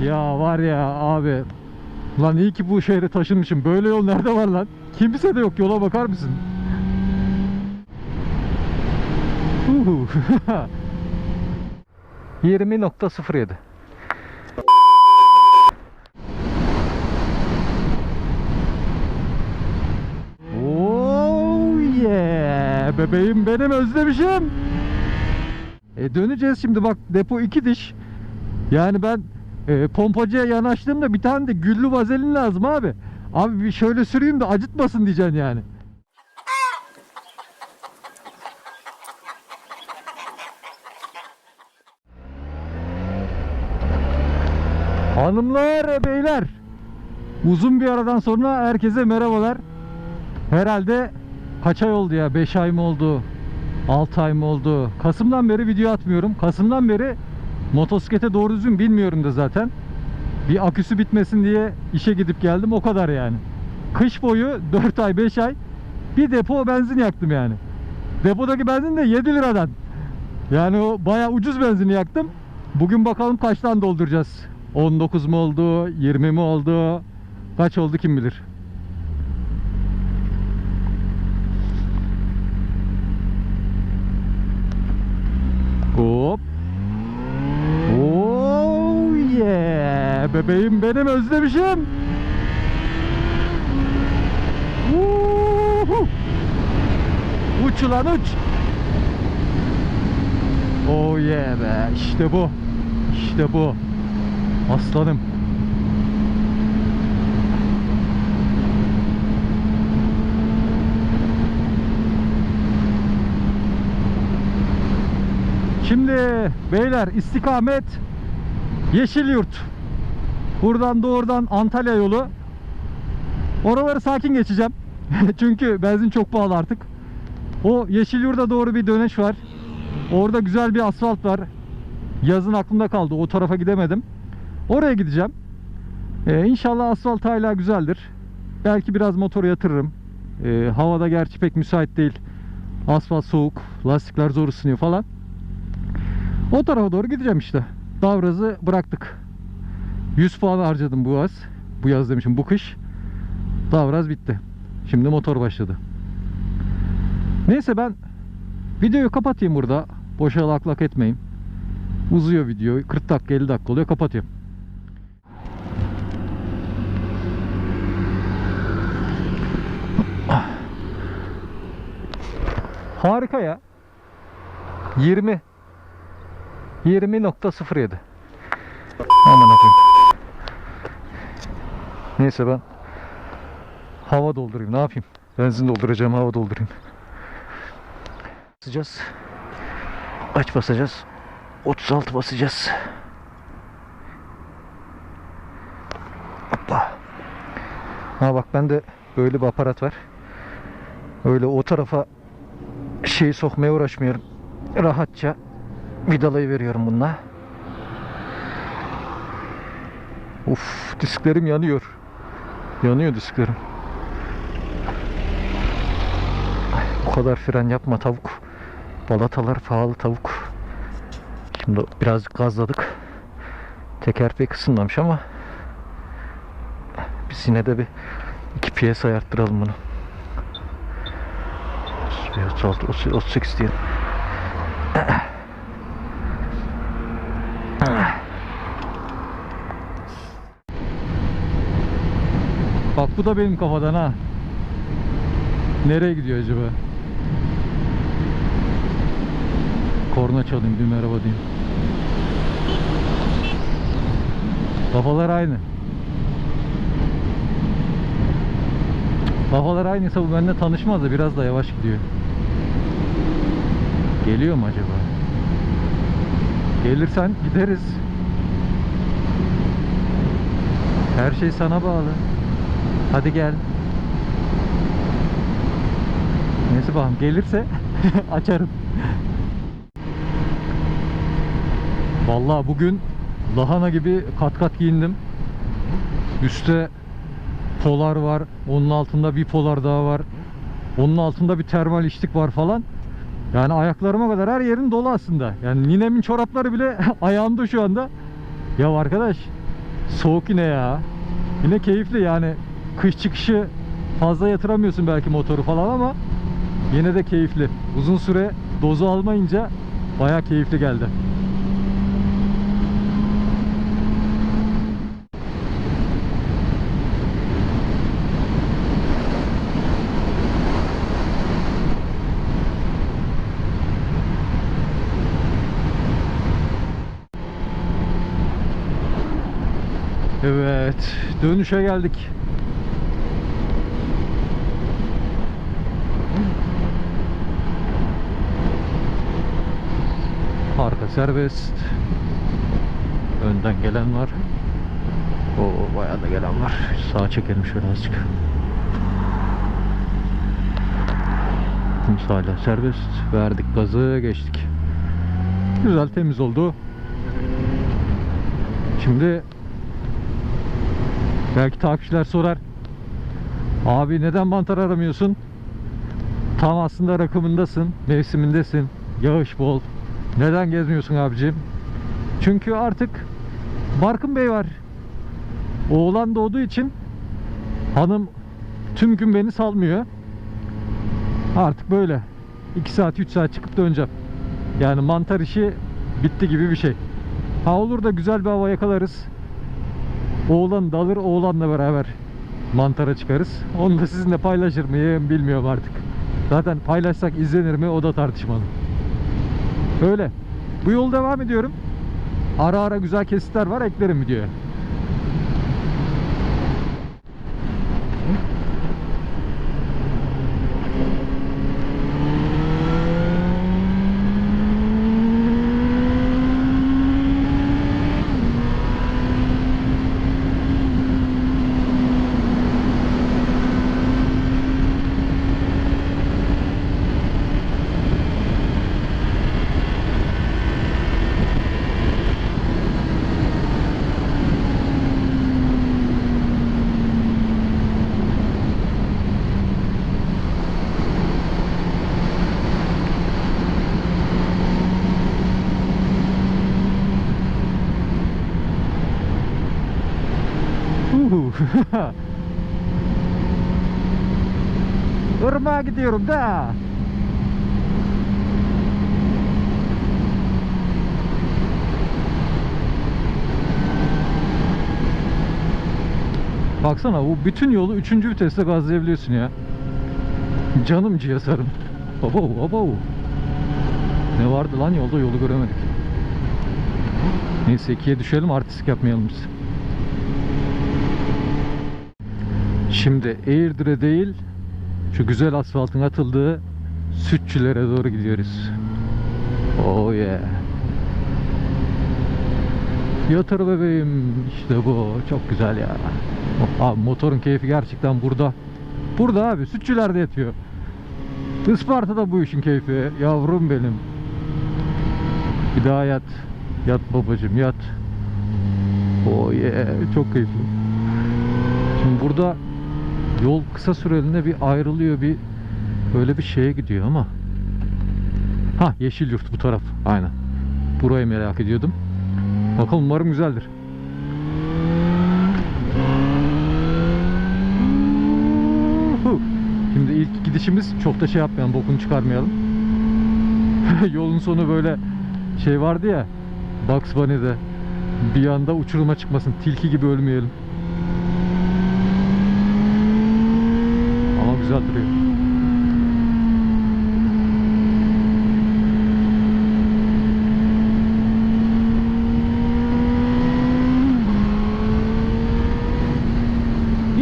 Ya var ya abi. Lan iyi ki bu şehre taşınmışım. Böyle yol nerede var lan? Kimse de yok. Yola bakar mısın? Uhu. 20.07 Oh yeah! Bebeğim benim özlemişim. E döneceğiz şimdi bak depo iki diş. Yani ben e, pompacıya yanaştığımda bir tane de güllü vazelin lazım abi. Abi bir şöyle süreyim de acıtmasın diyeceksin yani. Hanımlar, beyler. Uzun bir aradan sonra herkese merhabalar. Herhalde kaç ay oldu ya? 5 ay mı oldu? 6 ay mı oldu? Kasım'dan beri video atmıyorum. Kasım'dan beri motosiklete doğru düzgün bilmiyorum da zaten. Bir aküsü bitmesin diye işe gidip geldim o kadar yani. Kış boyu 4 ay 5 ay bir depo benzin yaktım yani. Depodaki benzin de 7 liradan. Yani o baya ucuz benzini yaktım. Bugün bakalım kaçtan dolduracağız. 19 mu oldu, 20 mi oldu, kaç oldu kim bilir. Hop. Oh yeah. Bebeğim benim özlemişim. Uhu. Uç ulan uç. Oh yeah be. İşte bu. İşte bu. Aslanım. Şimdi beyler istikamet Yeşilyurt. Buradan doğrudan Antalya yolu. Oraları sakin geçeceğim. Çünkü benzin çok pahalı artık. O Yeşilyurt'a doğru bir dönüş var. Orada güzel bir asfalt var. Yazın aklımda kaldı. O tarafa gidemedim. Oraya gideceğim. Ee, inşallah asfalt hala güzeldir. Belki biraz motoru yatırırım. Ee, havada gerçi pek müsait değil. Asfalt soğuk. Lastikler zor ısınıyor falan. O tarafa doğru gideceğim işte. Davraz'ı bıraktık. 100 puan harcadım bu yaz. Bu yaz demişim bu kış. Davraz bitti. Şimdi motor başladı. Neyse ben videoyu kapatayım burada. Boşa lak lak etmeyin. Uzuyor video. 40 dakika 50 dakika oluyor. Kapatıyorum. Harika ya. 20 20.07 Aman koyayım. Neyse ben hava doldurayım. Ne yapayım? Benzin dolduracağım, hava doldurayım. Basacağız. Kaç basacağız? 36 basacağız. Hoppa. Ha bak bende böyle bir aparat var. Öyle o tarafa şeyi sokmaya uğraşmıyorum. Rahatça vidalayı veriyorum bununla. Uf, disklerim yanıyor. Yanıyor disklerim. Bu kadar fren yapma tavuk. Balatalar pahalı tavuk. Şimdi birazcık gazladık. Teker pek ısınmamış ama biz yine de bir iki piyasa arttıralım bunu. 36, 38 diyelim. Bak bu da benim kafadan ha. Nereye gidiyor acaba? Korna çalayım bir merhaba diyeyim. Kafalar aynı. Kafalar aynıysa bu benimle tanışmaz da biraz da yavaş gidiyor. Geliyor mu acaba? Gelirsen gideriz. Her şey sana bağlı. Hadi gel. Neyse bakalım gelirse açarım. Vallahi bugün lahana gibi kat kat giyindim. Üste polar var. Onun altında bir polar daha var. Onun altında bir termal içlik var falan. Yani ayaklarıma kadar her yerin dolu aslında. Yani ninemin çorapları bile ayağımda şu anda. Ya arkadaş Soğuk yine ya. Yine keyifli yani. Kış çıkışı fazla yatıramıyorsun belki motoru falan ama yine de keyifli. Uzun süre dozu almayınca baya keyifli geldi. Evet, dönüşe geldik. Serbest. Önden gelen var. O bayağı da gelen var. Sağa çekelim şöyle azıcık. Kimse hala serbest. Verdik gazı geçtik. Güzel temiz oldu. Şimdi belki takipçiler sorar. Abi neden mantar aramıyorsun? Tam aslında rakımındasın, mevsimindesin. Yağış bol. Neden gezmiyorsun abicim? Çünkü artık Barkın Bey var. Oğlan doğduğu için hanım tüm gün beni salmıyor. Artık böyle 2 saat 3 saat çıkıp döneceğim. Yani mantar işi bitti gibi bir şey. Ha olur da güzel bir hava yakalarız. Oğlan da alır oğlanla beraber mantara çıkarız. Onu da sizinle paylaşır mıyım bilmiyorum artık. Zaten paylaşsak izlenir mi o da tartışmalı. Öyle. Bu yol devam ediyorum. Ara ara güzel kesitler var eklerim videoya. Uhu. Irmağa gidiyorum da. Baksana bu bütün yolu 3. viteste gazlayabiliyorsun ya. Canım cihazarım. Baba baba. Ne vardı lan yolda yolu göremedik. Neyse ikiye düşelim artistik yapmayalım biz. Şimdi Eğirdir'e değil şu güzel asfaltın atıldığı sütçülere doğru gidiyoruz. Oh yeah. Yatır bebeğim işte bu çok güzel ya. Abi motorun keyfi gerçekten burada. Burada abi sütçülerde yatıyor. Isparta'da bu işin keyfi yavrum benim. Bir daha yat. Yat babacım yat. Oh yeah çok keyifli. Şimdi burada yol kısa süreliğine bir ayrılıyor bir böyle bir şeye gidiyor ama. Ha yeşil yurt bu taraf aynen. Burayı merak ediyordum. Bakalım umarım güzeldir. Şimdi ilk gidişimiz çok da şey yapmayalım bokunu çıkarmayalım. Yolun sonu böyle şey vardı ya Bugs Bunny'de bir anda uçuruma çıkmasın tilki gibi ölmeyelim Ama güzel duruyor.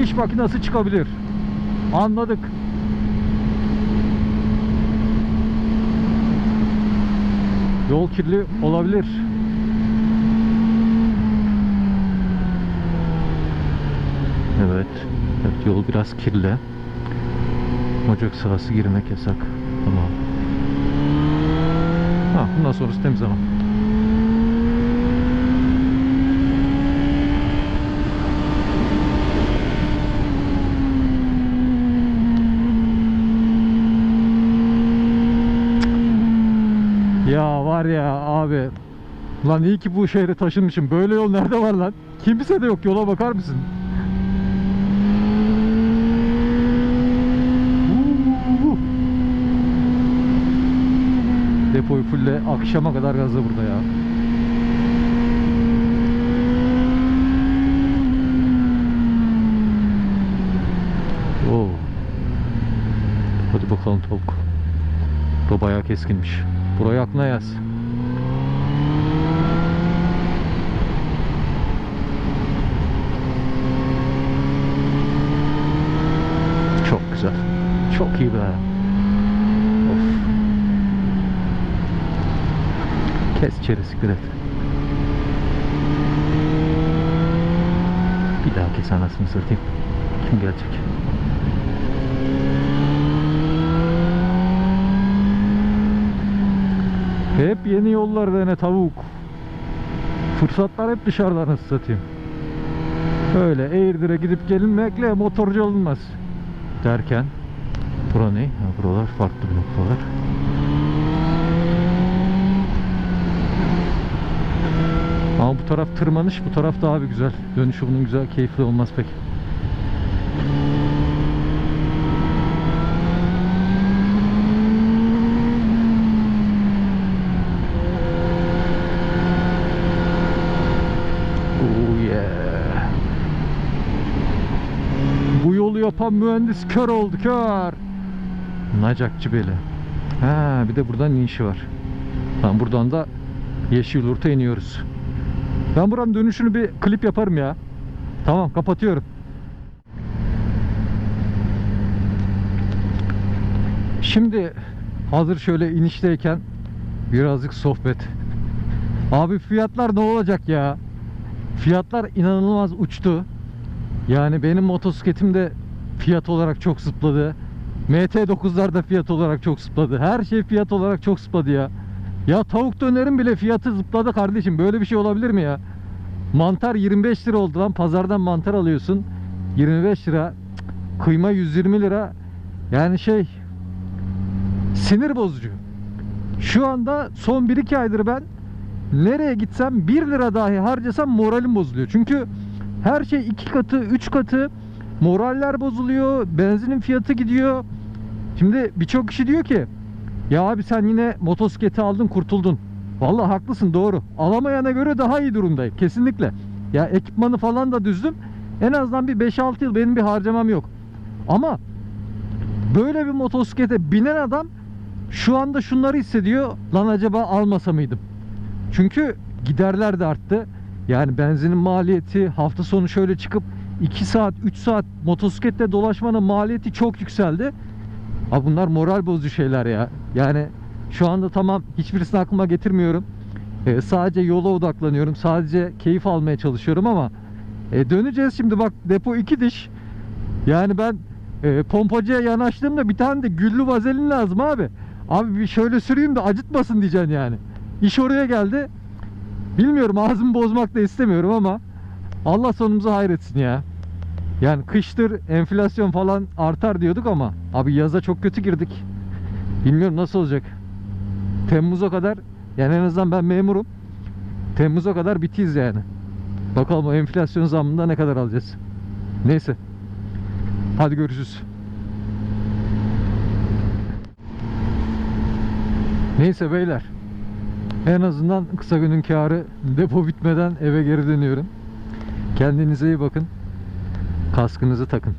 İş makinesi çıkabilir. Anladık. Yol kirli olabilir. Evet. Evet yol biraz kirli. Ocak sahası girmek yasak. Tamam. Ha, bundan sonrası temiz ama. Ya var ya abi Lan iyi ki bu şehre taşınmışım. Böyle yol nerede var lan? Kimse de yok yola bakar mısın? Depoyu fulle akşama kadar gazla burada ya. Oo. Hadi bakalım tavuk. Bu bayağı keskinmiş. Burayı aklına yaz. Çok güzel. Çok iyi be. Kes içeri siklet. Bir daha kes anasını satayım. Kim gelecek? Hep yeni yollar dene tavuk. Fırsatlar hep dışarıdan satayım. Öyle Eğirdir'e gidip gelinmekle motorcu olunmaz. Derken Bura ne? Ha, buralar farklı bloklar. Ama bu taraf tırmanış, bu taraf daha bir güzel. Dönüşü bunun güzel, keyifli olmaz pek. Oh yapan mühendis kör oldu kör. Nacakçı beli. Ha bir de buradan inişi var. Tamam buradan da Yeşilyurt'a iniyoruz. Ben buranın dönüşünü bir klip yaparım ya. Tamam kapatıyorum. Şimdi hazır şöyle inişteyken birazcık sohbet. Abi fiyatlar ne olacak ya? Fiyatlar inanılmaz uçtu. Yani benim motosikletim de fiyat olarak çok zıpladı. MT9'lar da fiyat olarak çok zıpladı. Her şey fiyat olarak çok zıpladı ya. Ya tavuk dönerin bile fiyatı zıpladı kardeşim. Böyle bir şey olabilir mi ya? Mantar 25 lira oldu lan. Pazardan mantar alıyorsun. 25 lira. Kıyma 120 lira. Yani şey sinir bozucu. Şu anda son 1-2 aydır ben nereye gitsem 1 lira dahi harcasam moralim bozuluyor. Çünkü her şey 2 katı, 3 katı. Moraller bozuluyor. Benzinin fiyatı gidiyor. Şimdi birçok kişi diyor ki ya abi sen yine motosikleti aldın kurtuldun. Vallahi haklısın doğru. Alamayana göre daha iyi durumdayım. Kesinlikle. Ya ekipmanı falan da düzdüm. En azından bir 5-6 yıl benim bir harcamam yok. Ama böyle bir motosiklete binen adam şu anda şunları hissediyor. Lan acaba almasa mıydım? Çünkü giderler de arttı. Yani benzinin maliyeti hafta sonu şöyle çıkıp 2 saat 3 saat motosikletle dolaşmanın maliyeti çok yükseldi. Abi bunlar moral bozucu şeyler ya. Yani şu anda tamam hiçbirisini aklıma getirmiyorum. Ee, sadece yola odaklanıyorum. Sadece keyif almaya çalışıyorum ama e, döneceğiz şimdi bak depo iki diş. Yani ben e, pompacıya yanaştığımda bir tane de güllü vazelin lazım abi. Abi bir şöyle süreyim de acıtmasın diyeceksin yani. İş oraya geldi. Bilmiyorum ağzımı bozmak da istemiyorum ama Allah sonumuzu hayretsin ya. Yani kıştır enflasyon falan artar diyorduk ama abi yaza çok kötü girdik. Bilmiyorum nasıl olacak. Temmuz'a kadar yani en azından ben memurum. Temmuz'a kadar bitiyiz yani. Bakalım o enflasyon zammında ne kadar alacağız. Neyse. Hadi görüşürüz. Neyse beyler. En azından kısa günün karı depo bitmeden eve geri dönüyorum. Kendinize iyi bakın. Kaskınızı takın.